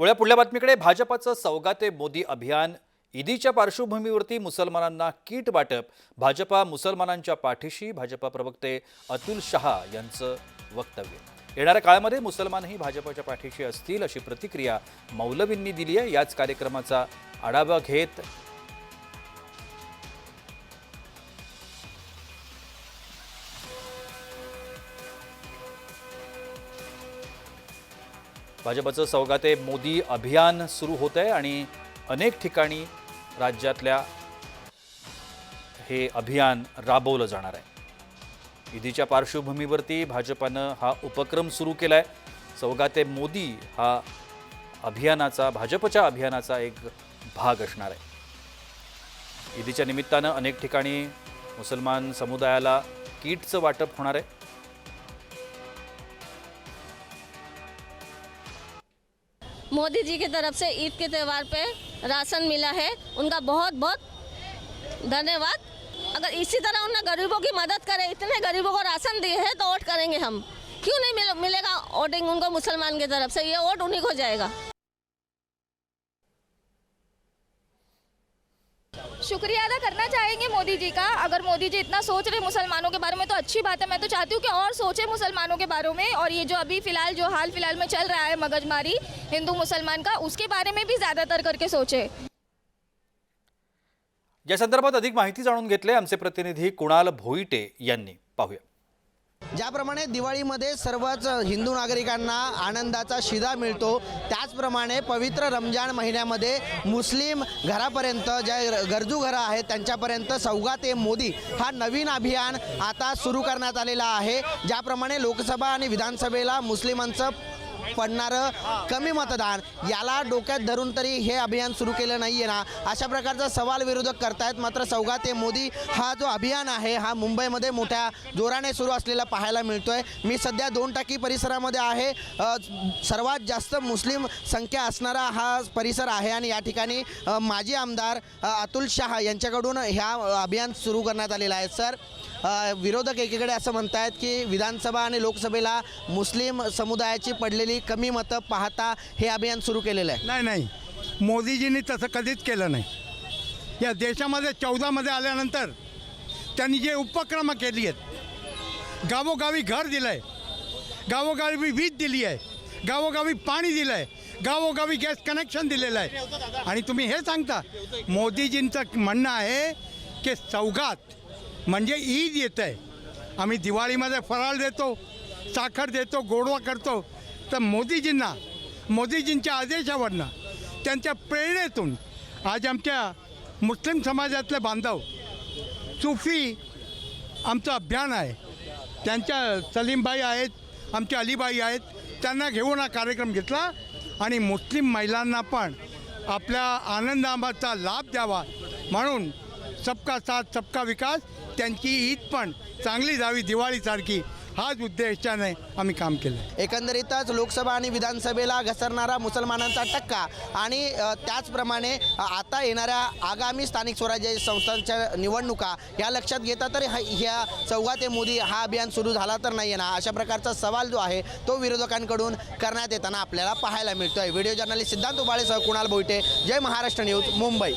वळ्या पुढल्या बातमीकडे भाजपाचं सौगाते मोदी अभियान. ईदीच्या पार्श्वभूमीवरती मुसलमानांना किट वाटप. भाजपा मुसलमानांच्या पाठीशी भाजपा प्रवक्ते अतुल शहा यांचं वक्तव्य. येणाऱ्या काळामध्ये मुसलमानही भाजपाच्या पाठीशी असतील अशी प्रतिक्रिया मौलवींनी दिली आहे. याच कार्यक्रमाचा आढावा घेत भाजपचं सौगाते मोदी अभियान सुरू होत आहे आणि अनेक ठिकाणी राज्यातल्या हे अभियान राबवलं जाणार आहे. ईदीच्या पार्श्वभूमीवरती भाजपानं हा उपक्रम सुरू केला आहे सौगाते मोदी हा अभियानाचा भाजपच्या अभियानाचा एक भाग असणार आहे. ईदीच्या निमित्तानं अनेक ठिकाणी मुसलमान समुदायाला किटचं वाटप होणार आहे. मोदी जी की तरफ़ से ईद के त्यौहार पे राशन मिला है। उनका बहुत बहुत धन्यवाद। अगर इसी तरह उन्हें गरीबों की मदद करें इतने गरीबों को राशन दिए हैं तो वोट करेंगे हम। क्यों नहीं मिले, मिलेगा वोटिंग उनको मुसलमान की तरफ़ से? ये वोट उन्हीं को जाएगा। शुक्रिया अदा करना चाहेंगे मोदी जी का। अगर मोदी जी इतना सोच रहे मुसलमानों के बारे में तो अच्छी बात है। मैं तो चाहती हूँ कि और सोचे मुसलमानों के बारे में। और ये जो अभी फिलहाल जो हाल फिलहाल में चल रहा है मगजमारी हिंदू मुसलमान का उसके बारे में भी ज़्यादातर करके सोचे। या संदर्भात अधिक माहिती जाणून घेतली आमचे प्रतिनिधी कुणाल भोईटे यांनी. पाहूया. ज्याप्रमाणे दिवाळीमध्ये सर्वच हिंदू नागरिकांना आनंदाचा शिदा मिळतो त्याचप्रमाणे पवित्र रमजान महिन्यामध्ये मुस्लिम घरापर्यंत ज्या गरजू घरं आहेत त्यांच्यापर्यंत सौगात ए मोदी हा नवीन अभियान आता सुरू करण्यात आलेला आहे. ज्याप्रमाणे लोकसभा आणि विधानसभेला मुस्लिमांचं पडणारं कमी मतदान. याला डोक्यात धरून तरी हे अभियान सुरू केलं नाही आहे ना. अशा प्रकारचा सवाल विरोधक करतायत. मात्र सौगाते मोदी हा जो अभियान आहे हा मुंबईमध्ये मोठ्या जोराने सुरू असलेला पाहायला मिळतोय. मी सध्या दोन टाकी परिसरामध्ये आहे. सर्वात जास्त मुस्लिम संख्या असणारा हा परिसर आहे आणि या ठिकाणी माजी आमदार अतुल शहा यांच्याकडून ह्या अभियान सुरू करण्यात आलेलं आहे. सर विरोधक एकीकडे असं म्हणतायत की विधानसभा आणि लोकसभेला मुस्लिम समुदायाची पडलेली कमी मतं पाहता हे अभियान सुरू केलेलं आहे? नाही नाही. मोदीजींनी तसं कधीच केलं नाही. या देशामध्ये चौदामध्ये आल्यानंतर त्यांनी जे उपक्रम केली आहेत गावोगावी घर दिलं आहे गावोगावी वीज दिली आहे गावोगावी पाणी दिलं आहे गावोगावी गॅस कनेक्शन दिलेलं आहे. आणि तुम्ही हे सांगता मोदीजींचं म्हणणं आहे की चौघात म्हणजे ईद येत आहे आम्ही दिवाळीमध्ये फराळ देतो साखर देतो गोडवा करतो तर मोदीजींना मोदीजींच्या आदेशावरनं त्यांच्या प्रेरणेतून आज आमच्या मुस्लिम समाजातले बांधव सुफी आमचं अभियान आहे. त्यांच्या सलीमबाई आहेत आमच्या अलीबाई आहेत त्यांना घेऊन हा कार्यक्रम घेतला आणि मुस्लिम महिलांना पण आपल्या आनंदाबाचा लाभ द्यावा म्हणून सबका साथ सबका विकास त्यांची ईद पण चांगली जावी दिवाळीसारखी. हाच उद्देशाने आम्ही काम केलं एकंदरीतच लोकसभा आणि विधानसभेला घसरणारा मुसलमानांचा टक्का आणि त्याचप्रमाणे आता येणाऱ्या आगामी स्थानिक स्वराज्य संस्थांच्या निवडणुका या लक्षात घेता तरी ह्या ह्या चौघाते मोदी हा अभियान सुरू झाला तर नाही ना अशा प्रकारचा सवाल जो आहे तो विरोधकांकडून करण्यात येताना आपल्याला पाहायला मिळतोय. व्हिडिओ जर्नलिस्ट सिद्धांत उबाळेसह कुणाल बोईटे. जय महाराष्ट्र न्यूज मुंबई.